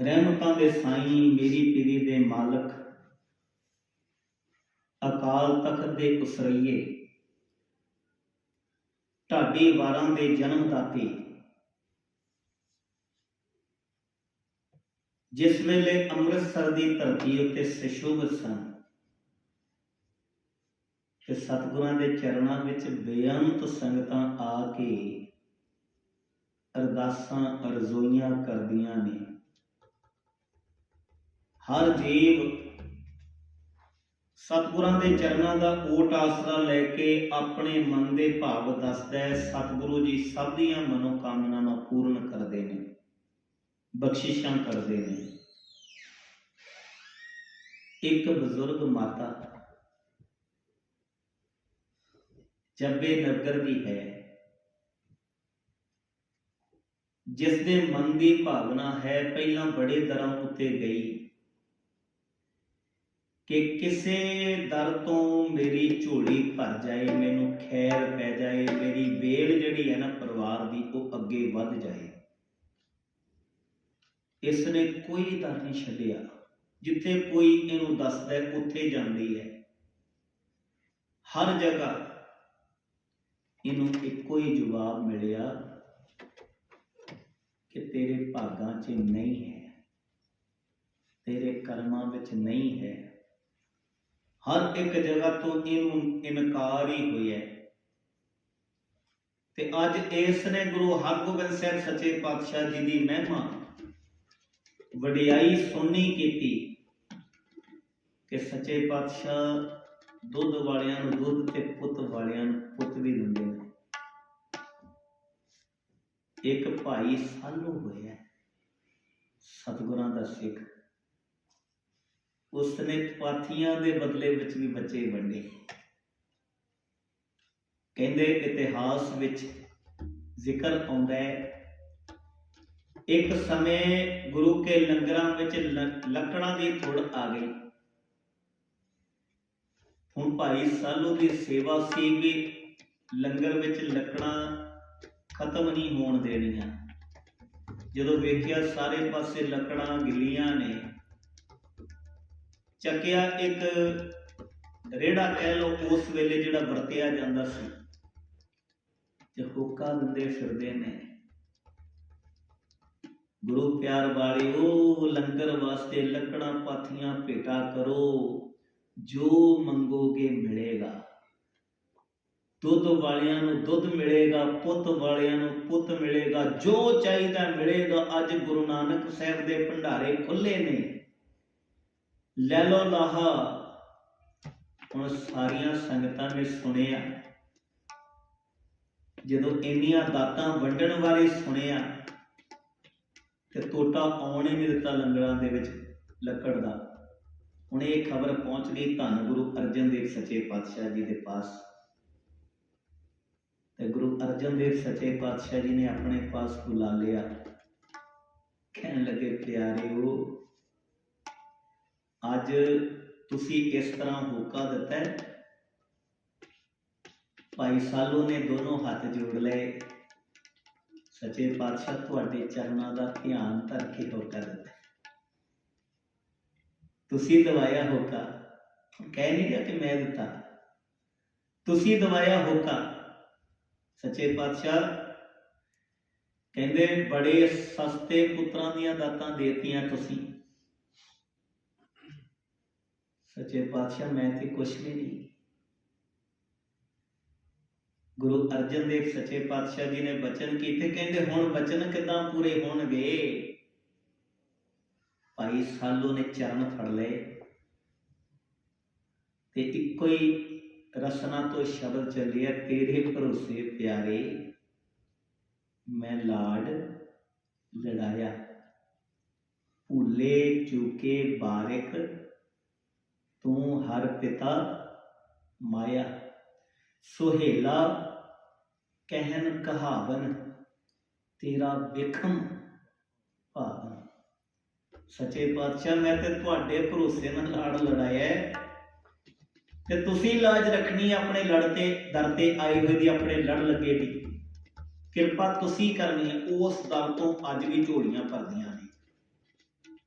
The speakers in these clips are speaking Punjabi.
ਰਹਿਮਤਾਂ ਦੇ ਸਾਈਂ ਮੇਰੀ ਪੀਰੀ ਦੇ ਮਾਲਕ, ਅਕਾਲ ਤਖਤ ਦੇ ਉਸਰਈਏ, ਢਾਡੀ ਵਾਰਾਂ ਦੇ ਜਨਮ ਦਾਤੇ। ਜਿਸ ਵੇਲੇ ਅੰਮ੍ਰਿਤਸਰ ਦੀ ਧਰਤੀ ਉੱਤੇ ਸੁਸ਼ੋਭਿਤ ਸਨ ਤੇ ਸਤਿਗੁਰਾਂ ਦੇ ਚਰਨਾਂ ਵਿੱਚ ਬੇਅੰਤ ਸੰਗਤਾਂ ਆ ਕੇ ਅਰਦਾਸਾਂ, ਅਰਜ਼ੋਈਆਂ ਕਰਦੀਆਂ ਨੇ। ਹਰ ਜੀਵ ਸਤਿਗੁਰਾਂ ਦੇ ਚਰਨਾਂ ਦਾ ਕੋਟ ਆਸਰਾ ਲੈ ਕੇ ਆਪਣੇ ਮਨ ਦੇ ਭਾਵ ਦੱਸਦਾ ਹੈ, ਸਤਿਗੁਰੂ ਜੀ ਸਭ ਦੀਆਂ ਮਨੋਕਾਮਨਾਵਾਂ ਪੂਰਨ ਕਰਦੇ ਨੇ, ਬਖਸ਼ਿਸ਼ਾਂ ਕਰਦੇ ਨੇ। ਇੱਕ ਬਜ਼ੁਰਗ ਮਾਤਾ ਜੱਬੇ ਨਗਰ ਦੀ ਹੈ ਜਿਸ ਦੇ ਮਨ ਦੀ ਭਾਵਨਾ ਹੈ, ਪਹਿਲਾਂ ਬੜੇ ਦਰਾਂ ਉੱਤੇ ਗਈ। ਕਿ ਕਿਸੇ ਦਰ ਤੋਂ ਮੇਰੀ ਝੋਲੀ ਭਰ ਜਾਏ, ਮੈਨੂੰ ਖੈਰ ਪੈ ਜਾਏ, ਮੇਰੀ ਵੇਲ ਜਿਹੜੀ ਹੈ ਨਾ ਪਰਿਵਾਰ ਦੀ, ਉਹ ਅੱਗੇ ਵੱਧ ਜਾਏ। ਇਸ ਨੇ ਕੋਈ ਦਰ ਨਹੀਂ ਛੱਡਿਆ। ਜਿੱਥੇ ਕੋਈ ਇਹਨੂੰ ਦੱਸਦਾ ਉੱਥੇ ਜਾਂਦੀ ਹੈ। ਹਰ ਜਗ੍ਹਾ ਇਹਨੂੰ ਇੱਕੋ ਹੀ ਜਵਾਬ ਮਿਲਿਆ ਕਿ ਤੇਰੇ ਭਾਗਾਂ 'ਚ ਨਹੀਂ ਹੈ, ਤੇਰੇ ਕਰਮਾਂ ਵਿੱਚ ਨਹੀਂ ਹੈ। ਹਰ ਇੱਕ ਜਗ੍ਹਾ ਤੋਂ ਇਹਨੂੰ ਇਨਕਾਰ ਹੀ ਹੋਇਆ ਹੈ। ਤੇ ਅੱਜ ਇਸ ਨੇ ਗੁਰੂ ਹਰਗੋਬਿੰਦ ਸਾਹਿਬ ਸੱਚੇ ਪਾਤਸ਼ਾਹ ਜੀ ਦੀ ਮਹਿਮਾ, ਵਡਿਆਈ ਸੁਣਨੀ ਕੀਤੀ ਕਿ ਸੱਚੇ ਪਾਤਸ਼ਾਹ ਦੁੱਧ ਵਾਲਿਆਂ ਨੂੰ ਦੁੱਧ ਤੇ ਪੁੱਤ ਵਾਲਿਆਂ ਨੂੰ ਪੁੱਤ ਵੀ ਦਿੰਦੇ ਨੇ ਇੱਕ ਭਾਈ ਸਾਲੂ ਹੋਇਆ ਸਤਿਗੁਰਾਂ ਦਾ ਸਿੱਖ ਉਸਨੇ ਪਾਥੀਆਂ ਦੇ ਬਦਲੇ ਵਿੱਚ ਵੀ ਬੱਚੇ ਵੰਡੇ। ਕਹਿੰਦੇ ਇਤਿਹਾਸ ਵਿੱਚ ਜ਼ਿਕਰ ਆਉਂਦਾ ਹੈ। ਇੱਕ ਸਮੇਂ ਗੁਰੂ ਕੇ ਲੰਗਰਾਂ ਵਿੱਚ ਲੱਕੜਾਂ ਦੀ ਥੁੜ ਆ ਗਈ। ਹੁਣ ਭਾਈ ਸਾਲੂ ਦੀ ਸੇਵਾ ਸੀ ਵੀ ਲੰਗਰ ਵਿੱਚ ਲੱਕੜਾਂ ਖਤਮ ਨਹੀਂ ਹੋਣ ਦੇਣੀਆਂ। ਜਦੋਂ ਵੇਖਿਆ ਸਾਰੇ ਪਾਸੇ ਲੱਕੜਾਂ ਗਿੱਲੀਆਂ ਨੇ ਚੱਕਿਆ ਇੱਕ ਰੇੜਾ ਕਹਿ ਲੋ ਉਸ ਵੇਲੇ ਜਿਹੜਾ ਵਰਤਿਆ ਜਾਂਦਾ ਸੀ। ਤੇ ਹੁੱਕਾ ਦਿੰਦੇ ਫਿਰਦੇ ਨੇ। ਗੁਰੂ ਪਿਆਰ ਵਾਲਿਓ ਲੰਗਰ ਵਾਸਤੇ ਲੱਕੜਾਂ ਪਾਥੀਆਂ ਭੇਟਾ ਕਰੋ, ਜੋ ਮੰਗੋਗੇ ਮਿਲੇਗਾ। ਦੁੱਧ ਵਾਲਿਆਂ ਨੂੰ ਦੁੱਧ ਮਿਲੇਗਾ, ਪੁੱਤ ਵਾਲਿਆਂ ਨੂੰ ਪੁੱਤ ਮਿਲੇਗਾ, ਜੋ ਚਾਹੀਦਾ ਮਿਲੇਗਾ। ਅੱਜ ਗੁਰੂ ਨਾਨਕ ਸਾਹਿਬ ਦੇ ਭੰਡਾਰੇ ਖੁੱਲੇ ਨੇ। ਲੈ ਲੋ ਲਾਹਾ। ਹੁਣ ਸਾਰੀਆਂ ਸੰਗਤਾਂ ਨੇ ਸੁਣਿਆ। ਜਦੋਂ ਇੰਨੀਆਂ ਦਾਤਾਂ ਵੰਡਣ ਬਾਰੇ ਸੁਣਿਆ, ਤੇ ਟੋਟਾ ਆਉਣ ਹੀ ਨਹੀਂ ਦਿੱਤਾ ਲੰਗਰਾਂ ਦੇ ਵਿੱਚ ਲੱਕੜ ਦਾ। ਹੁਣ ਇਹ ਖਬਰ ਪਹੁੰਚ ਗਈ ਧੰਨ ਗੁਰੂ ਅਰਜਨ ਦੇਵ ਸੱਚੇ ਪਾਤਸ਼ਾਹ ਜੀ ਦੇ ਪਾਸ। ਤੇ ਗੁਰੂ ਅਰਜਨ ਦੇਵ ਸੱਚੇ ਪਾਤਸ਼ਾਹ ਜੀ ਨੇ ਆਪਣੇ ਪਾਸ ਬੁਲਾ ਲਿਆ। ਕਹਿਣ ਲੱਗੇ, ਪਿਆਰਿਓ ਅੱਜ ਤੁਸੀਂ ਇਸ ਤਰ੍ਹਾਂ ਹੋਕਾ ਦਿੱਤਾ ਭਾਈ ਸਾਲੋ ਨੇ ਦੋਨੋਂ ਹੱਥ ਜੋੜ ਲਏ। ਸੱਚੇ ਪਾਤਸ਼ਾਹ ਤੁਹਾਡੇ ਚਰਨਾਂ ਦਾ ਧਿਆਨ ਧਰ ਕੇ ਹੋਕਾ ਦਿੱਤਾ ਤੁਸੀਂ ਦਵਾਇਆ ਹੋਕਾ। ਕਹਿ ਨਹੀਂ ਰਿਹਾ ਕਿ ਮੈਂ ਦਿੱਤਾ। ਤੁਸੀਂ ਦਵਾਇਆ ਹੋਕਾ। ਸੱਚੇ ਪਾਤਸ਼ਾਹ ਕਹਿੰਦੇ, ਬੜੇ ਸਸਤੇ ਪੁੱਤਰਾਂ ਦੀਆਂ ਦਾਤਾਂ ਦੇਤੀਆਂ ਤੁਸੀਂ। ਸੱਚੇ ਪਾਤਸ਼ਾਹ ਮੈਂ ਤੇ ਕੁਛ ਵੀ ਨਹੀਂ ਗੁਰੂ ਅਰਜਨ ਦੇਵ ਸੱਚੇ ਪਾਤਸ਼ਾਹ ਜੀ ਨੇ ਬਚਨ ਕੀਤੇ ਕਹਿੰਦੇ ਹੁਣ ਬਚਨ ਕਿਦਾਂ ਪੂਰੇ ਹੋਣਗੇ ਭਾਈ ਸਾਲੂ ਨੇ ਚਰਨ ਫੜ ਲਏ ਤੇ ਇੱਕੋ ਹੀ ਰਸਨਾ ਤੋਂ ਸ਼ਬਦ ਚੱਲਿਆ ਤੇਰੇ ਭਰੋਸੇ ਪਿਆਰੇ ਮੈਂ ਲਾਡ ਲੜਾਇਆ ਭੁੱਲੇ ਚੁਕੇ ਬਾਰਿਕ ਤੂੰ ਹਰ ਪਿਤਾ ਮਾਇਆ, ਸੁਹੇਲਾ ਕਹਿਨ ਕਹਾਵਨ, ਤੇਰਾ ਵਿਖਮ ਭਾਵਨ। ਸੱਚੇ ਪਾਤਸ਼ਾਹ, ਮੈਂ ਤੇ ਤੁਹਾਡੇ ਭਰੋਸੇ ਨਾਲ ਲਾੜ ਲੜਾਇਆ ਤੇ ਤੁਸੀਂ ਲਾਜ ਰੱਖਣੀ ਆਪਣੇ ਲੜ ਤੇ, ਦਰ ਤੇ ਆਈ ਹੋਈ ਦੀ ਆਪਣੇ ਲੜ ਲੱਗੇ ਦੀ। ਕਿਰਪਾ ਤੁਸੀਂ ਕਰਨੀ ਹੈ, ਉਸ ਦਰ ਤੋਂ ਅੱਜ ਵੀ ਝੋਲੀਆਂ ਭਰਦੀਆਂ ਨੇ।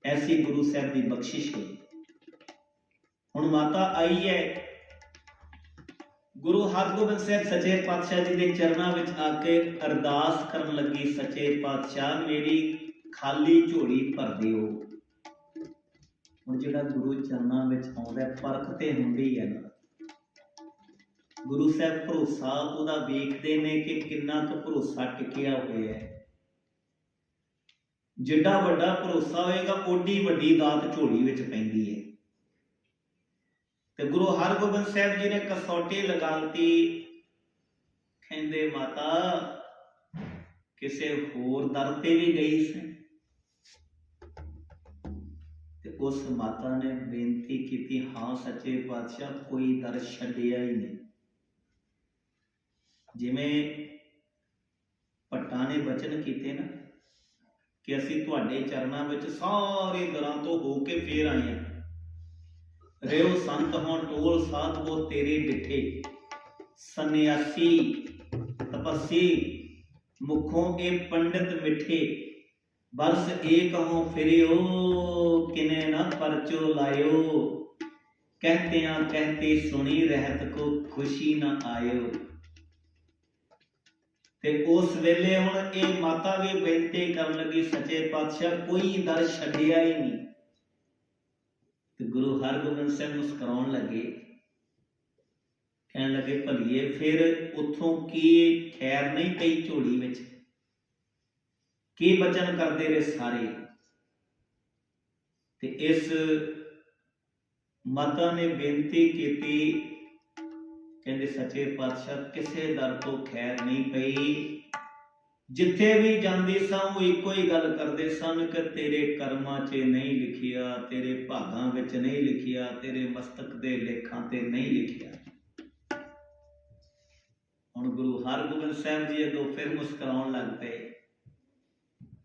ਐਸੀ ਗੁਰੂ ਸਾਹਿਬ ਦੀ ਬਖਸ਼ਿਸ਼ ਹੋਈ ਹੁਣ ਮਾਤਾ ਆਈ ਹੈ। ਗੁਰੂ ਹਰਗੋਬਿੰਦ ਸਾਹਿਬ ਸੱਚੇ ਪਾਤਸ਼ਾਹ ਜੀ ਦੇ ਚਰਨਾਂ ਵਿੱਚ ਆ ਕੇ ਅਰਦਾਸ ਕਰਨ ਲੱਗੀ ਸੱਚੇ ਪਾਤਸ਼ਾਹ, ਮੇਰੀ ਖਾਲੀ ਝੋਲੀ ਭਰ ਦਿਓ। ਹੁਣ ਜਿਹੜਾ ਗੁਰੂ ਚਰਨਾਂ ਵਿੱਚ ਆਉਂਦਾ ਪਰਖ ਤੇ ਹੁੰਦੀ ਹੈ। ਨਾ ਗੁਰੂ ਸਾਹਿਬ ਭਰੋਸਾ ਉਹਦਾ ਵੇਖਦੇ ਨੇ ਕਿ ਕਿੰਨਾ ਕੁ ਭਰੋਸਾ ਟਿਕਿਆ ਹੋਇਆ ਹੈ। ਜਿੱਡਾ ਵੱਡਾ ਭਰੋਸਾ ਹੋਏਗਾ, ਓਡੀ ਵੱਡੀ ਦਾਤ ਝੋਲੀ ਵਿੱਚ ਪੈਂਦੀ ਹੈ। ਤੇ ਗੁਰੂ ਹਰਗੋਬਿੰਦ ਸਾਹਿਬ ਜੀ ਨੇ ਕਸੌਟੀ ਲਗਾਤੀ, ਕਹਿੰਦੇ, ਮਾਤਾ, ਕਿਸੇ ਹੋਰ ਦਰ ਤੇ ਵੀ ਗਈ ਸੀ? ਤੇ ਉਸ ਮਾਤਾ ਨੇ ਬੇਨਤੀ ਕੀਤੀ, ਹਾਂ, ਸੱਚੇ ਪਾਤਸ਼ਾਹ, ਕੋਈ ਦਰ ਛੱਡਿਆ ਹੀ ਨਹੀਂ। ਜਿਵੇਂ ਭੱਟਾਂ ਨੇ ਬਚਨ ਕੀਤੇ ਨਾ, ਕਿ ਅਸੀਂ ਤੁਹਾਡੇ ਚਰਨਾਂ ਵਿੱਚ ਸਾਰੇ ਦਰਾਂ ਤੋਂ ਹੋ ਕੇ ਫੇਰ ਆਏ ਹਾਂ। ਰਿਓ ਸੰਤ ਹੋਂ ਟੋਲ ਸਾਧਵੋ ਤੇਰੇ ਡਿਠੇ। ਸੰਨਿਆਸੀ, ਤਪਸੀ, ਮੁਖੋਂ ਇਹ ਪੰਡਿਤ ਮਿੱਠੇ। ਬਰਸ ਏਕ ਹੋ ਫਿਰਿਓ, ਕਿਨੇ ਨਾ ਪਰਚੋ ਲਾਇਓ। ਕਹਤਿਆਂ ਕਹਤੇ ਸੁਣੀ ਰਹਿਤ ਕੋ ਖੁਸ਼ੀ ਨਾ ਆਇਓ। ਤੇ ਉਸ ਵੇਲੇ ਹੁਣ ਇਹ ਮਾਤਾ ਵੀ ਬੇਨਤੀ ਕਰਨ ਲੱਗੀ, ਸੱਚੇ ਪਾਤਸ਼ਾਹ, ਕੋਈ ਦਰ ਛੱਡਿਆ ਹੀ ਨਹੀਂ। ਤੇ ਗੁਰੂ ਹਰਗੋਬਿੰਦ ਸਾਹਿਬ ਮੁਸਕਰਾਉਣ ਲੱਗੇ। ਕਹਿਣ ਲੱਗੇ, ਭਲੀਏ, ਫਿਰ ਉਥੋਂ ਕੀ ਖੈਰ ਨਹੀਂ ਪਈ ਝੋਲੀ ਵਿੱਚ? ਕੀ ਬਚਨ ਕਰਦੇ ਰਹੇ ਸਾਰੇ? ਤੇ ਇਸ ਮਾਤਾ ਨੇ ਬੇਨਤੀ ਕੀਤੀ, ਕਹਿੰਦੇ, ਸੱਚੇ ਪਾਤਸ਼ਾਹ, ਕਿਸੇ ਦਰ ਤੋਂ ਖੈਰ ਨਹੀਂ ਪਈ। ਜਿੱਥੇ ਵੀ ਜਾਂਦੀ ਸਾਂ, ਉਹ ਇੱਕੋ ਹੀ ਗੱਲ ਕਰਦੇ ਸਨ ਕਿ ਤੇਰੇ ਕਰਮਾਂ 'ਚ ਨਹੀਂ ਲਿਖਿਆ, ਤੇਰੇ ਭਾਗਾਂ ਵਿੱਚ ਨਹੀਂ ਲਿਖਿਆ, ਤੇਰੇ ਮਸਤਕ ਦੇ ਲੇਖਾਂ ਤੇ ਨਹੀਂ ਲਿਖਿਆ। ਹੁਣ ਗੁਰੂ ਹਰਗੋਬਿੰਦ ਸਾਹਿਬ ਜੀ ਅੱਗੋਂ ਫਿਰ ਮੁਸਕਰਾਉਣ ਲੱਗ ਪਏ।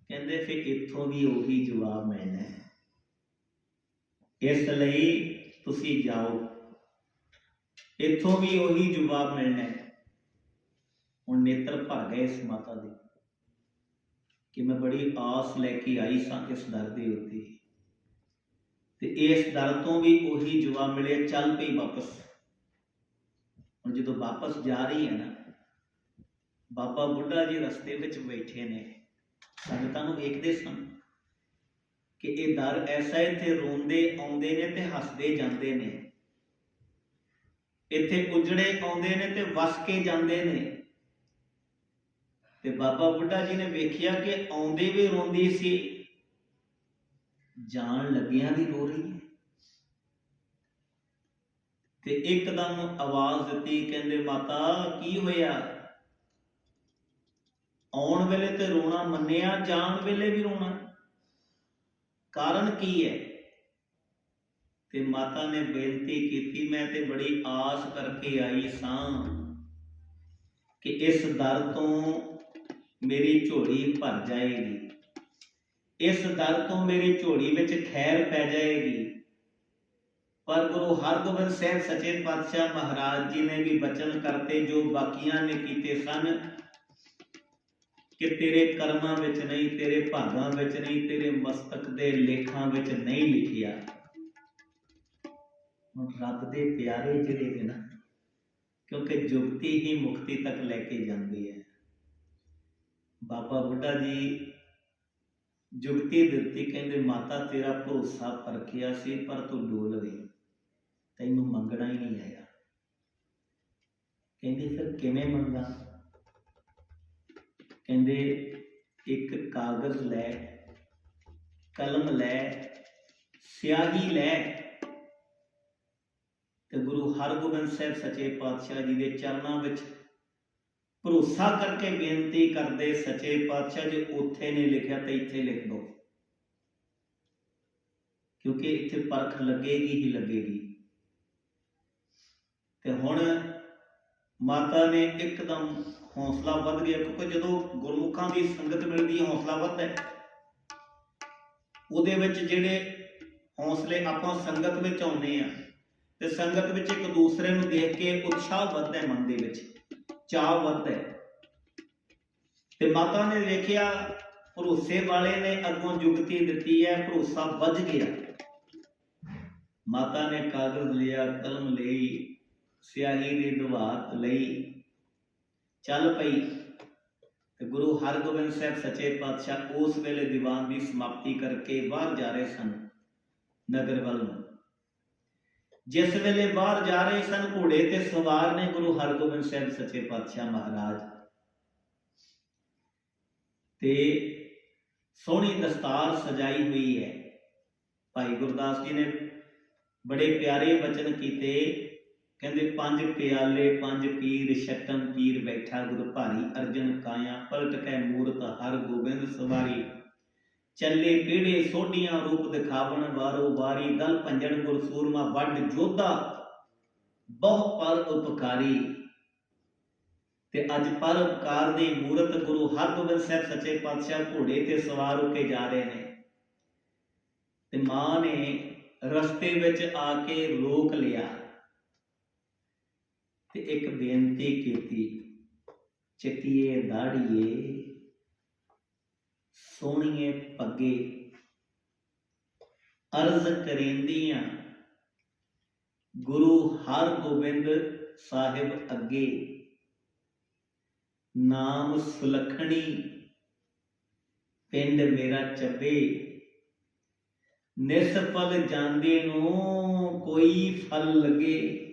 ਕਹਿੰਦੇ, ਫਿਰ ਇੱਥੋਂ ਵੀ ਉਹੀ ਜਵਾਬ ਮਿਲਣਾ ਇਸ ਲਈ ਤੁਸੀਂ ਜਾਓ। ਇੱਥੋਂ ਵੀ ਉਹੀ ਜਵਾਬ ਮਿਲਣਾ ਹੁਣ ਨੇਤਰ ਭਰ ਗਏ ਇਸ ਮਾਤਾ ਦੇ। ਕਿ ਮੈਂ ਬੜੀ ਆਸ ਲੈ ਕੇ ਆਈ ਸਾਂ ਇਸ ਦਰ ਦੇ ਉੱਤੇ। ਤੇ ਇਸ ਦਰ ਤੋਂ ਵੀ ਉਹੀ ਜਵਾਬ ਮਿਲਿਆ, ਚੱਲ ਪਈ ਵਾਪਸ। ਹੁਣ ਜਦੋਂ ਵਾਪਸ ਜਾ ਰਹੀ ਹੈ ਨਾ, ਬਾਬਾ ਬੁੱਢਾ ਜੀ ਰਸਤੇ ਵਿੱਚ ਬੈਠੇ ਨੇ। ਸੰਗਤਾਂ ਨੂੰ ਵੇਖਦੇ ਸਨ ਕਿ ਇਹ ਦਰ ਐਸਾ ਇੱਥੇ ਰੋਂਦੇ ਆਉਂਦੇ ਨੇ ਤੇ ਹੱਸਦੇ ਜਾਂਦੇ ਨੇ। ਇੱਥੇ ਉਜੜੇ ਆਉਂਦੇ ਨੇ ਤੇ ਵਸ ਕੇ ਜਾਂਦੇ ਨੇ। ਤੇ ਬਾਬਾ ਬੁੱਢਾ ਜੀ ਨੇ ਵੇਖਿਆ ਕਿ ਆਉਂਦੇ ਵੀ ਰੋਂਦੀ ਸੀ। ਜਾਣ ਲੱਗਿਆਂ ਵੀ ਰੋ ਰਹੀ ਹੈ। ਤੇ ਇੱਕਦਮ ਆਵਾਜ਼ ਦਿੱਤੀ, ਕਹਿੰਦੇ, ਮਾਤਾ, ਕੀ ਹੋਇਆ? ਆਉਣ ਵੇਲੇ ਤੇ ਰੋਣਾ ਮੰਨਿਆ, ਜਾਣ ਵੇਲੇ ਵੀ ਰੋਣਾ। ਕਾਰਨ ਕੀ ਹੈ? ਤੇ ਮਾਤਾ ਨੇ ਬੇਨਤੀ ਕੀਤੀ, ਮੈਂ ਤੇ ਬੜੀ ਆਸ ਕਰਕੇ ਆਈ ਸਾਂ ਕਿ ਇਸ ਦਰ ਤੋਂ ਮੇਰੀ ਝੋਲੀ ਭਰ ਜਾਏਗੀ। ਇਸ ਦਰ ਤੋਂ ਮੇਰੀ ਝੋਲੀ ਵਿੱਚ ਖੈਰ ਪੈ ਜਾਏਗੀ। ਪਰ ਗੁਰੂ ਹਰਗੋਬਿੰਦ ਸਾਹਿਬ ਸੱਚੇ ਪਾਤਸ਼ਾਹ ਮਹਾਰਾਜ ਜੀ ਨੇ ਵੀ ਬਚਨ ਕਰਤੇ, ਜੋ ਬਾਕੀਆਂ ਨੇ ਕੀਤੇ ਸਨ, ਕਿ ਤੇਰੇ ਕਰਮਾਂ ਵਿੱਚ ਨਹੀਂ, ਤੇਰੇ ਭਾਗਾਂ ਵਿੱਚ ਨਹੀਂ, ਤੇਰੇ ਮਸਤਕ ਦੇ ਲੇਖਾਂ ਵਿੱਚ ਨਹੀਂ ਲਿਖਿਆ। ਹੁਣ ਰੱਬ ਦੇ ਪਿਆਰੇ ਜਿਹੜੇ ਨੇ ਨਾ, ਕਿਉਂਕਿ ਜੁਗਤੀ ਹੀ ਮੁਕਤੀ ਤੱਕ ਲੈ ਕੇ ਜਾਂਦੀ ਹੈ। ਬਾਬਾ ਬੁੱਢਾ ਜੀ ਜੁਗਤੀ ਦਿੱਤੀ, ਕਹਿੰਦੇ, ਮਾਤਾ, ਤੇਰਾ ਭਰੋਸਾ ਪਰਖਿਆ ਸੀ, ਪਰ ਤੂੰ ਡੋਲ ਗਈ ਤੈਨੂੰ ਮੰਗਣਾ ਹੀ ਨਹੀਂ ਆਇਆ। ਕਹਿੰਦੇ, ਫਿਰ ਕਿਵੇਂ ਮੰਗਾ? ਕਹਿੰਦੇ, ਇੱਕ ਕਾਗਜ਼ ਲੈ, ਕਲਮ ਲੈ, ਸਿਆਹੀ ਲੈ। ਤੇ ਗੁਰੂ ਹਰਗੋਬਿੰਦ ਸਾਹਿਬ ਸੱਚੇ ਪਾਤਸ਼ਾਹ ਜੀ ਦੇ ਚਰਨਾਂ ਵਿੱਚ ਭਰੋਸਾ ਕਰਕੇ ਬੇਨਤੀ ਕਰਦੇ ਸੱਚੇ ਪਾਤਸ਼ਾਹ ਜੇ, ਉੱਥੇ ਨੇ ਲਿਖਿਆ ਤੇ ਇੱਥੇ ਲਿਖ ਦਿਓ। ਕਿਉਂਕਿ ਇੱਥੇ ਪਰਖ ਲੱਗੇਗੀ ਹੀ ਲੱਗੇਗੀ। ਤੇ ਹੁਣ ਮਾਤਾ ਨੇ ਇੱਕਦਮ ਹੌਸਲਾ ਵੱਧ ਗਿਆ, ਕਿਉਂਕਿ ਜਦੋਂ ਗੁਰਮੁਖਾਂ ਦੀ ਸੰਗਤ ਮਿਲਦੀ ਹੈ, ਹੌਸਲਾ ਵੱਧਦਾ ਹੈ। ਉਹਦੇ ਵਿੱਚ ਜਿਹੜੇ ਹੌਸਲੇ ਆਪਾਂ ਸੰਗਤ ਵਿੱਚ ਆਉਂਦੇ ਆ ਤੇ ਸੰਗਤ ਵਿੱਚ ਇੱਕ ਦੂਸਰੇ ਨੂੰ ਦੇਖ ਕੇ ਉਤਸ਼ਾਹ ਵੱਧਦਾ ਹੈ ਮਨ ਦੇ ਵਿੱਚ। ਚਾਹ ਵੱਧਦਾ ਹੈ। ਤੇ ਮਾਤਾ ਨੇ ਵੇਖਿਆ, ਭਰੋਸੇ ਵਾਲੇ ਨੇ ਅੱਗੋਂ ਜੁਗਤੀ ਦਿੱਤੀ ਹੈ, ਭਰੋਸਾ ਵੱਜ ਗਿਆ। ਮਾਤਾ ਨੇ ਕਾਗਜ਼ ਲਿਆ, ਕਲਮ ਲਈ, ਸਿਆਹੀ ਦੀ ਦਵਾਤ ਲਈ। ਚੱਲ ਪਈ। ਤੇ ਗੁਰੂ ਹਰਗੋਬਿੰਦ ਸਾਹਿਬ ਸੱਚੇ ਪਾਤਸ਼ਾਹ ਉਸ ਵੇਲੇ ਦੀਵਾਨ ਦੀ ਸਮਾਪਤੀ ਕਰਕੇ ਬਾਹਰ ਜਾ ਰਹੇ ਸਨ ਨਗਰ ਵੱਲ ਨੂੰ। ਜਿਸ ਵੇਲੇ ਬਾਹਰ ਜਾ ਰਹੇ ਸਨ ਘੋੜੇ ਤੇ ਸਵਾਰ ਨੇ ਗੁਰੂ ਹਰਗੋਬਿੰਦ ਸਾਹਿਬ ਸੱਚੇ ਪਾਤਸ਼ਾਹ ਮਹਾਰਾਜ। ਤੇ ਸੋਹਣੀ ਦਸਤਾਰ ਸਜਾਈ ਹੋਈ ਹੈ। ਭਾਈ ਗੁਰਦਾਸ ਜੀ ਨੇ ਬੜੇ ਪਿਆਰੇ ਬਚਨ ਕੀਤੇ। ਕਹਿੰਦੇ, ਪੰਜ ਪਿਆਲੇ, ਪੰਜ ਪੀਰ, ਛਟਮ ਪੀਰ ਬੈਠਾ ਗੁਰ ਭਾਰੀ ਅਰਜਨ ਕਾਇਆ, ਪਲਟ ਕੈ ਮੂਰਤ ਹਰ ਗੋਬਿੰਦ ਸਵਾਰੀ। ਚੱਲੇ ਪੀੜੇ ਸੋਢੀਆਂ ਰੂਪ ਦਿਖਾਵਣ ਵਾਰੋ ਵਾਰੀ ਦਲ ਭੰਜਨ ਗੁਰ ਸੂਰਮਾ ਵੱਡ ਜੋਧਾ। ਬਹੁ ਪਰ ਉਪਕਾਰੀ। ਤੇ ਅੱਜ ਪਰ ਦੀ ਮੂਰਤ ਗੁਰੂ ਹਰਗੋਬਿੰਦ ਸਾਹਿਬ ਸੱਚੇ ਪਾਤਸ਼ਾਹ ਘੋੜੇ ਤੇ ਸਵਾਰ ਹੋ ਕੇ ਜਾ ਰਹੇ ਨੇ। ਤੇ ਮਾਂ ਨੇ ਰਸਤੇ ਵਿੱਚ ਆ ਕੇ ਰੋਕ ਲਿਆ। ਤੇ ਇੱਕ ਬੇਨਤੀ ਕੀਤੀ, ਚੱਕੀਏ, ਦਾੜੀਏ ਸੋਹਣੀਏ ਪੱਗੇ। ਅਰਜ਼ ਕਰੇਂਦੀਆਂ ਗੁਰੂ ਹਰਗੋਬਿੰਦ ਸਾਹਿਬ ਅੱਗੇ। ਨਾਮ ਸੁਲਖਣੀ ਪਿੰਡ ਮੇਰਾ ਚੱਬੇ। ਨਿਸਫਲ ਜਾਂਦੇ ਨੂੰ ਕੋਈ ਫਲ ਲੱਗੇ।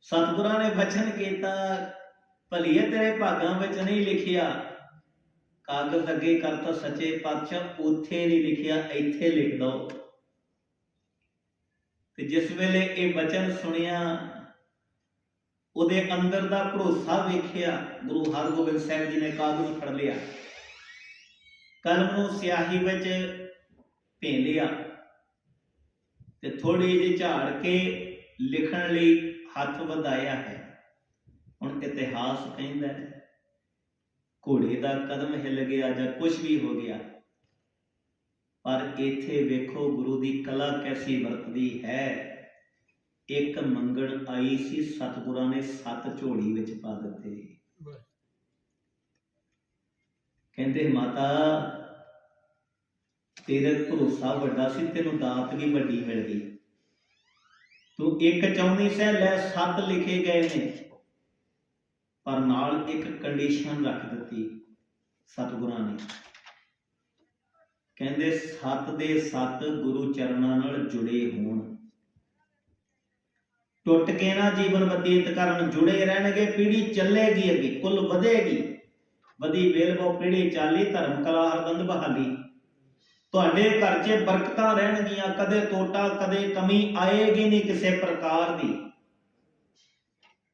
ਸਤਿਗੁਰਾਂ ਨੇ ਬਚਨ ਕੀਤਾ, ਭਲੀਏ ਤੇਰੇ ਭਾਗਾਂ ਵਿੱਚ ਨਹੀਂ ਲਿਖਿਆ। ਕਾਗਜ਼ ਅੱਗੇ ਕਰਤਾ ਸੱਚੇ ਪਾਤਸ਼ਾਹ, ਉੱਥੇ ਨਹੀਂ ਲਿਖਿਆ, ਇੱਥੇ ਲਿਖ ਦੋ। ਤੇ ਜਿਸ ਵੇਲੇ ਇਹ ਬਚਨ ਸੁਣਿਆ, ਉਹਦੇ ਅੰਦਰ ਦਾ ਭਰੋਸਾ ਵੇਖਿਆ, ਗੁਰੂ ਹਰਗੋਬਿੰਦ ਸਾਹਿਬ ਜੀ ਨੇ ਕਾਗਜ਼ ਫੜ ਲਿਆ। ਕਲਮ ਨੂੰ ਸਿਆਹੀ ਵਿੱਚ ਭੇ ਲਿਆ। ਤੇ ਥੋੜੀ ਜਿਹੀ ਝਾੜ ਕੇ ਲਿਖਣ ਲਈ ਹੱਥ ਵਧਾਇਆ ਹੈ। ਹੁਣ ਇਤਿਹਾਸ ਕਹਿੰਦਾ ਹੈ ਘੋੜੇ ਦਾ ਕਦਮ ਹਿੱਲ ਗਿਆ ਜਾਂ ਕੁਝ ਵੀ ਹੋ ਗਿਆ, ਪਰ ਇੱਥੇ ਵੇਖੋ ਗੁਰੂ ਦੀ ਕਲਾ ਕੈਸੀ ਵਰਤਦੀ ਹੈ। ਇੱਕ ਮੰਗਣ ਆਈ ਸੀ, ਸਤਿਗੁਰਾਂ ਨੇ ਸੱਤ ਝੋਲੀ ਵਿੱਚ ਪਾ ਦਿੱਤੇ। ਕਹਿੰਦੇ, ਮਾਤਾ, ਤੇਰੇ ਭਰੋਸਾ ਵੱਡਾ ਸੀ, ਤੈਨੂੰ ਦਾਤ ਵੀ ਵੱਡੀ ਮਿਲ ਗਈ। ਤੂੰ ਇੱਕ ਚਾਹੁੰਦੀ ਸੈ ਲੈ ਸੱਤ ਲਿਖੇ ਗਏ ਨੇ। ਪਰ ਨਾਲ ਇੱਕ ਕੰਡੀਸ਼ਨ ਰੱਖ ਦਿੱਤੀ ਸਤਿਗੁਰਾਂ ਨੇ। ਕਹਿੰਦੇ, ਸੱਤ ਦੇ ਸੱਤ ਗੁਰੂ ਚਰਨਾਂ ਨਾਲ ਜੁੜੇ ਹੋਣ। ਟੁੱਟ ਕੇ ਨਾ ਜੀਵਨ ਬਤੀਤ ਕਰਨ ਜੁੜੇ ਰਹਿਣਗੇ ਪੀੜੀ ਚੱਲੇਗੀ ਅੱਗੇ, ਕੁੱਲ ਵਧੇਗੀ। ਵਧੀ ਵੇਲ ਪੀੜੀ ਚਾਲੀ, ਧਰਮ, ਕਲਾ, ਹਰਬੰਦ, ਬਹਾਲੀ। ਤੁਹਾਡੇ ਘਰ 'ਚ ਬਰਕਤਾਂ ਰਹਿਣਗੀਆਂ, ਕਦੇ ਟੋਟਾ ਕਦੇ ਕਮੀ ਆਏਗੀ ਨਹੀਂ ਕਿਸੇ ਪ੍ਰਕਾਰ ਦੀ।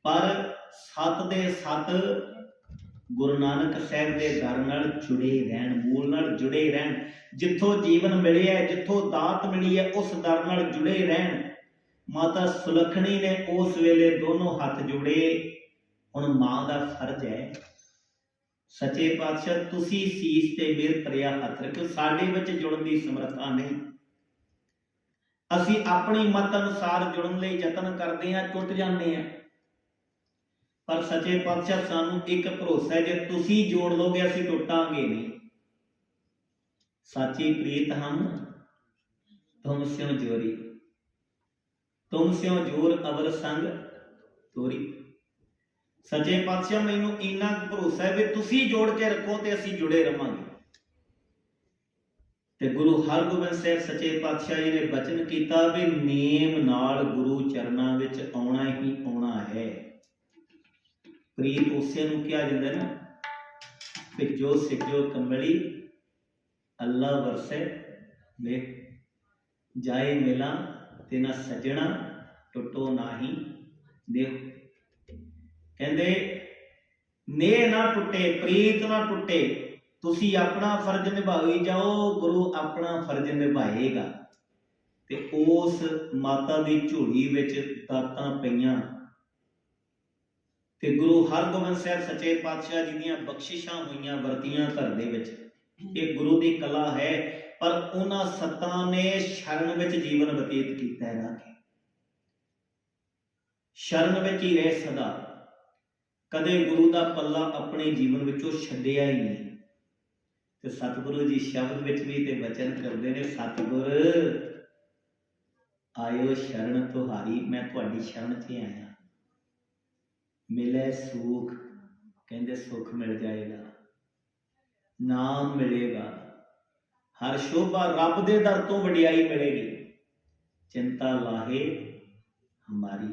ਪਰ ਸੱਤ ਦੇ ਸੱਤ ਗੁਰੂ ਨਾਨਕ ਸਾਹਿਬ ਦੇ ਦਰ ਨਾਲ ਜੁੜੇ ਰਹਿਣ, ਮੂਲ ਨਾਲ ਜੁੜੇ ਰਹਿਣ। ਜਿੱਥੋਂ ਜੀਵਨ ਮਿਲਿਆ, ਜਿੱਥੋਂ ਦਾਤ ਮਿਲੀ ਹੈ, ਉਸ ਦਰ ਨਾਲ ਜੁੜੇ ਰਹਿਣ। ਮਾਤਾ ਸੁਲਖਣੀ ਨੇ ਉਸ ਵੇਲੇ ਦੋਨੋਂ ਹੱਥ ਜੋੜੇ। ਹੁਣ ਮਾਂ ਦਾ ਫਰਜ਼ ਹੈ, ਸੱਚੇ ਪਾਤਸ਼ਾਹ, ਤੁਸੀਂ ਸੀਸ ਤੇ ਮੇਰ ਭਰਿਆ ਹੱਥ ਰੱਖੋ ਸਾਡੇ ਵਿੱਚ ਜੁੜਨ ਦੀ ਸਮਰੱਥਾ ਨਹੀਂ। ਅਸੀਂ ਆਪਣੀ ਮਤ ਅਨੁਸਾਰ ਜੁੜਨ ਲਈ ਯਤਨ ਕਰਦੇ ਹਾਂ, ਟੁੱਟ ਜਾਂਦੇ ਹਾਂ। ਪਰ ਸੱਚੇ ਪਾਤਸ਼ਾਹ ਸਾਨੂੰ ਇੱਕ ਭਰੋਸਾ ਹੈ, ਜੇ ਤੁਸੀਂ ਜੋੜ ਲੋਗੇ, ਅਸੀਂ ਟੁੱਟਾਂਗੇ ਨਹੀਂ। ਸਾਚੀ ਪ੍ਰੀਤ ਹਮ, ਤੁਮ ਸਿਓ ਜੋਰੀ। ਤੁਮ ਸਿਓ ਜੋਰ ਅਵਰ ਸੰਗ ਤੋਰੀ। ਸੱਚੇ ਪਾਤਸ਼ਾਹ, ਮੈਨੂੰ ਇੰਨਾ ਭਰੋਸਾ ਹੈ ਵੀ ਤੁਸੀਂ ਜੋੜ ਕੇ ਰੱਖੋ ਤੇ ਅਸੀਂ ਜੁੜੇ ਰਵਾਂਗੇ। ਤੇ ਗੁਰੂ ਹਰਗੋਬਿੰਦ ਸਾਹਿਬ ਸੱਚੇ ਪਾਤਸ਼ਾਹ ਜੀ ਨੇ ਬਚਨ ਕੀਤਾ ਵੀ ਨੇਮ ਨਾਲ ਗੁਰੂ ਚਰਨਾਂ ਵਿੱਚ ਆਉਣਾ ਹੀ ਆਉਣਾ ਹੈ। ਪ੍ਰੀਤ ਉਸੇ ਨੂੰ ਕਿਹਾ ਜਾਂਦਾ ਨਾ ਕਿ ਜੋ ਸਿੱਜੋ ਕੰਬਲੀ, ਅੱਲਾ ਵਰਸੇ, ਵੇ, ਜਾਏ ਮਿਲਾ ਤੇ ਨਾ ਸਜਣਾ, ਟੁੱਟੋ ਨਾਹੀ, ਦੇਖ। ਕਹਿੰਦੇ, ਨੇ ਨਾ ਟੁੱਟੇ, ਪ੍ਰੀਤ ਨਾ ਟੁੱਟੇ, ਤੁਸੀਂ ਆਪਣਾ ਫਰਜ਼ ਨਿਭਾਈ ਜਾਓ, ਗੁਰੂ ਆਪਣਾ ਫਰਜ਼ ਨਿਭਾਏਗਾ। ਤੇ ਉਸ ਮਾਤਾ ਦੀ ਝੋਲੀ ਵਿੱਚ ਦਾਤਾਂ ਪਈਆਂ। ਤੇ ਗੁਰੂ ਹਰਗੋਬਿੰਦ ਸਾਹਿਬ ਸੱਚੇ ਪਾਤਸ਼ਾਹ ਜੀ ਦੀਆਂ ਬਖਸ਼ਿਸ਼ਾਂ ਹੋਈਆਂ ਵਰਤੀਆਂ ਘਰ ਦੇ ਵਿੱਚ। ਇਹ ਗੁਰੂ ਦੀ ਕਲਾ ਹੈ, ਪਰ ਉਹਨਾਂ ਸੱਤਾਂ ਨੇ ਸ਼ਰਨ ਵਿੱਚ ਜੀਵਨ ਬਤੀਤ ਕੀਤਾ ਹੈ ਨਾ ਸ਼ਰਨ ਵਿੱਚ ਹੀ ਰਹਿ ਸਦਾ। ਕਦੇ ਗੁਰੂ ਦਾ ਪੱਲਾ ਆਪਣੇ ਜੀਵਨ ਵਿੱਚੋਂ ਛੱਡਿਆ ਹੀ ਨਹੀਂ। ਤੇ ਸਤਿਗੁਰੂ ਜੀ ਸ਼ਬਦ ਵਿੱਚ ਵੀ ਤੇ ਵਚਨ ਕਰਦੇ ਨੇ, ਸਤਿਗੁਰ, ਆਇਓ ਸ਼ਰਨ ਤੁਹਾਰੀ, ਮੈਂ ਤੁਹਾਡੀ ਸ਼ਰਨ 'ਚ ਆਇਆ। ਮਿਲੇ ਸੁਖ, ਕਹਿੰਦੇ ਸੁਖ ਮਿਲ ਜਾਏਗਾ, ਨਾਮ ਮਿਲੇਗਾ। ਹਰ ਸ਼ੋਭਾ ਰੱਬ ਦੇ ਦਰ ਤੋਂ ਵਡਿਆਈ ਮਿਲੇਗੀ, ਚਿੰਤਾ ਲਾਹੇ ਹਮਾਰੀ।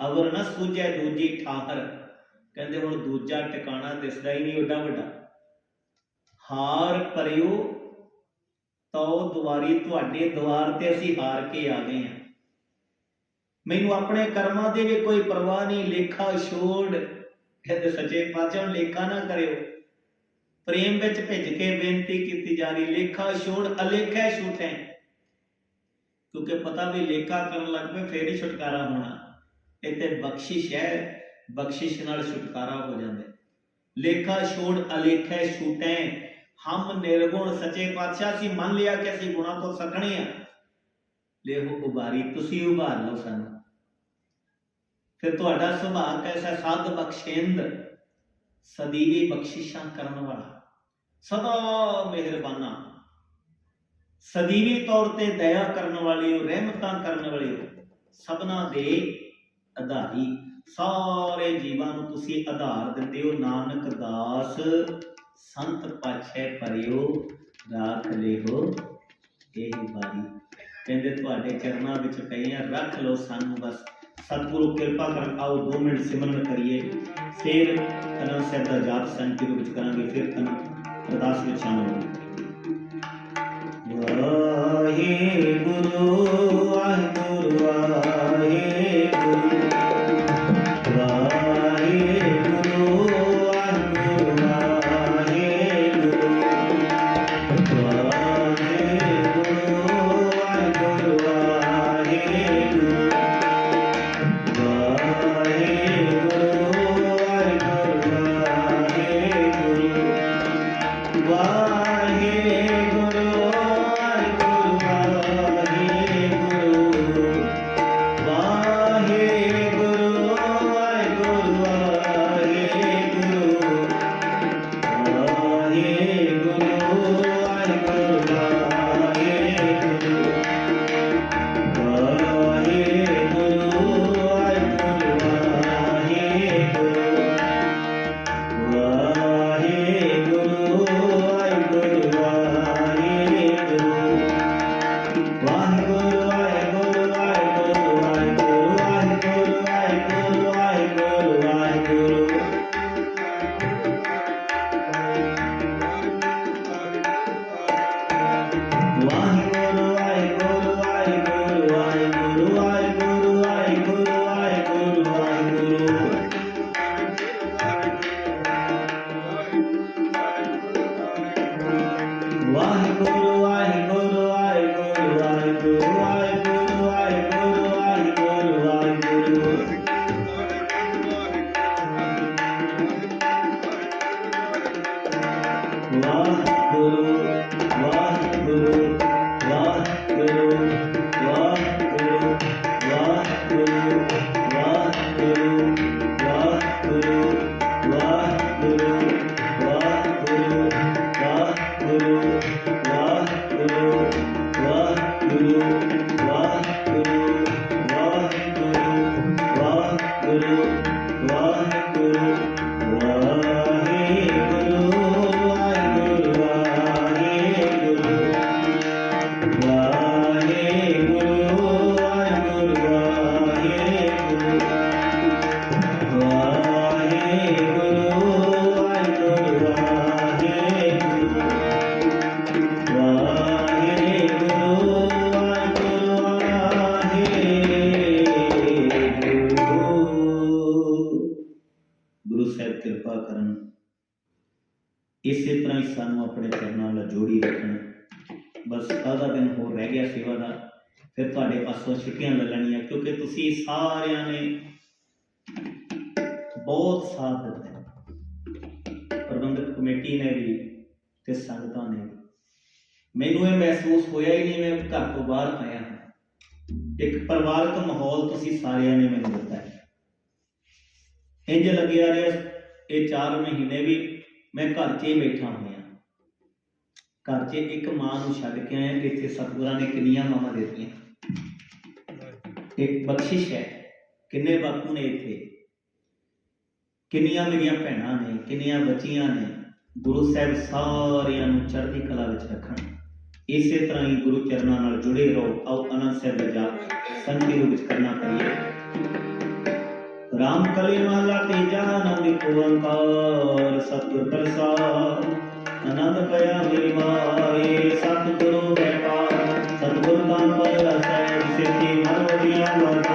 ਅਵਰ ਨਾ ਸੂਝੈ ਦੂਜੀ ਠਾਹਰ ਕਹਿੰਦੇ ਹੁਣ ਦੂਜਾ ਟਿਕਾਣਾ ਦਿਸਦਾ ਹੀ ਨਹੀਂ ਓਡਾ ਵੱਡਾ। ਹਾਰ ਪਰਿਓ ਤਉ ਦੁਆਰੀ ਤੁਹਾਡੇ ਦੁਆਰ ਤੇ ਅਸੀਂ ਹਾਰ ਕੇ ਆ ਗਏ ਹਾਂ। ਮੈਨੂੰ ਆਪਣੇ ਕਰਮਾਂ ਦੀ ਵੀ ਕੋਈ ਪਰਵਾਹ ਨਹੀਂ, ਲੇਖਾ ਛੋੜ ਕਹਿੰਦੇ ਸੱਚੇ ਪਾਤਸ਼ਾਹ ਲੇਖਾ ਨਾ ਕਰਿਓ। ਪ੍ਰੇਮ ਵਿੱਚ ਭਿੱਜ ਕੇ ਬੇਨਤੀ ਕੀਤੀ ਜਾ ਰਹੀ, ਲੇਖਾ ਛੋੜ, ਅਲੇਖਾ ਛੂਟੈ ਕਿਉਂਕਿ ਪਤਾ ਵੀ ਲੇਖਾ ਕਰਨ ਲੱਗ ਪਏ, ਫੇਰ ਹੀ ਛੁਟਕਾਰਾ ਹੋਣਾ। ਇਹ ਬਖਸ਼ਿਸ਼ ਹੈ, ਬਖਸ਼ਿਸ਼ ਨਾਲ ਛੁਟਕਾਰਾ ਹੋ ਜਾਂਦਾ। ਲੇਖਾ ਛੋੜ, ਅਲੇਖਾ ਛੂਟੈ ਹਮ ਨਿਰਗੁਣ ਸੱਚੇ ਪਾਤਸ਼ਾਹ ਸੀ ਮੰਨ ਲਿਆ ਕਿ ਅਸੀਂ ਗੁਣਾ ਤੋਂ ਸਕਣੇ ਆ। ਲੇਹੋ ਉਬਾਰੀ, ਤੁਸੀਂ ਉਭਾਰ ਲਓ ਸਾਨੂੰ। ਫਿਰ ਤੁਹਾਡਾ ਸੁਭਾਅ ਕੈਸਾ? ਸਾਧ ਬਖਸ਼ੇਂਦ, ਸਦੀਵੀ ਬਖਸ਼ਿਸ਼ਾਂ ਕਰਨ ਵਾਲਾ। ਸਦਾ ਮਿਹਰਬਾਨਾ। ਸਦੀਵੀ ਤੌਰ ਤੇ ਦਇਆ ਕਰਨ ਵਾਲੇ ਹੋ, ਰਹਿਮਤਾਂ ਕਰਨ ਵਾਲੇ ਹੋ, ਸਭਨਾ ਦੇ ਆਧਾਰੀ ਸਾਰੇ ਜੀਵਾਂ ਨੂੰ ਤੁਸੀਂ ਆਧਾਰ ਦਿੰਦੇ ਹੋ। ਨਾਨਕ ਦਾਸ, ਸੰਤ ਪਾਛੈ ਪਰਿਓ ਰਾਖ ਲਿਓ। ਇਹ ਬਾਰੀ ਕਹਿੰਦੇ ਤੁਹਾਡੇ ਚਰਨਾਂ ਵਿੱਚ ਪਈਆਂ, ਰੱਖ ਲਓ ਸਾਨੂੰ ਬਸ। ਸਤਿਗੁਰੂ ਕਿਰਪਾ ਕਰ ਆਓ 2 ਮਿੰਟ ਸਿਮਰਨ ਕਰੀਏ। ਫਿਰ ਅਨੰਦ ਸਾਹਿਬ ਦਾ ਜਾਪ ਸੰਕੀ ਦੇ ਵਿੱਚ ਕਰਾਂਗੇ, ਫਿਰ ਅਨ ਅਰਦਾਸ ਵਿੱਚ ਸ਼ਾਮਲ ਹੋਵਾਂਗੇ। ਵਾਹਿਗੁਰੂ। ਜੋੜੀ ਰੱਖਣ। ਬਸ ਆਧਾ ਦਿਨ ਹੋਰ ਰਹਿ ਗਿਆ ਸੇਵਾ ਦਾ। ਫਿਰ ਤੁਹਾਡੇ ਪਾਸੋਂ ਛੁੱਟੀਆਂ ਲੈ ਲੈਣੀਆਂ, ਕਿਉਂਕਿ ਤੁਸੀਂ ਸਾਰਿਆਂ ਨੇ ਬਹੁਤ ਸਾਥ ਦਿੱਤਾ ਪ੍ਰਬੰਧਕ ਕਮੇਟੀ ਨੇ ਵੀ ਤੇ ਸੰਗਤਾਂ ਨੇ ਮੈਨੂੰ ਇਹ ਮਹਿਸੂਸ ਹੋਇਆ ਹੀ ਨਹੀਂ, ਮੈਂ ਘਰ ਤੋਂ ਬਾਹਰ ਆਇਆ ਇੱਕ ਪਰਿਵਾਰਕ ਮਾਹੌਲ ਤੁਸੀਂ ਸਾਰਿਆਂ ਨੇ ਮੈਨੂੰ ਦਿੱਤਾ ਇੰਜ ਲੱਗਿਆ ਰਿਹਾ, ਇਹ 4 ਮਹੀਨੇ ਵੀ ਮੈਂ ਘਰ 'ਚ ਹੀ ਬੈਠਾ ਹੋਇਆ ਘਰ 'ਚ ਇੱਕ ਮਾਂ ਨੂੰ ਛੱਡ ਕੇ ਆਇਆ ਇੱਥੇ ਸਤਿਗੁਰਾਂ ਨੇ ਕਿੰਨੀਆਂ ਮਾਵਾਂ ਦਿੱਤੀਆਂ। ਇੱਕ ਬਖਸ਼ਿਸ਼ ਹੈ। ਕਿੰਨੇ ਬਾਪੂ ਨੇ ਇੱਥੇ? ਕਿੰਨੀਆਂ ਮੇਰੀਆਂ ਭੈਣਾਂ ਨੇ, ਕਿੰਨੀਆਂ ਬੱਚੀਆਂ ਨੇ। ਗੁਰੂ ਸਾਹਿਬ ਸਾਰਿਆਂ ਨੂੰ ਚੜ੍ਹਦੀ ਕਲਾ ਵਿੱਚ ਰੱਖਣ। ਇਸੇ ਤਰ੍ਹਾਂ ਹੀ ਗੁਰੂ ਚਰਨਾਂ ਨਾਲ ਜੁੜੇ ਰਹੋ। ਆਓ ਅਨੰਦ ਸਾਹਿਬ ਦਾ ਜਾਪ ਸੰਤੀ ਵਿੱਚ ਕਰਨਾ ਕਰੀਏ ਰਾਮ ਕਲੇ ਮਹਲਾ ਤੀਜਾ ਆਨੰਦ ਓੰਕਾਰ ਸਤਿ ਪ੍ਰਸਾਦ। ਅਨੰਦ ਪਿਆ ਮੇਰੀ ਮਾਏ ਸਤਿਗੁਰੂ ਮੈਂ ਪਾਇਆ ਸਤਿਗੁਰ ਤਾਂ ਪਰ ਅਸੈ ਸਿੱਧੀ ਮਨ ਵਧੀਆ ਮਨ।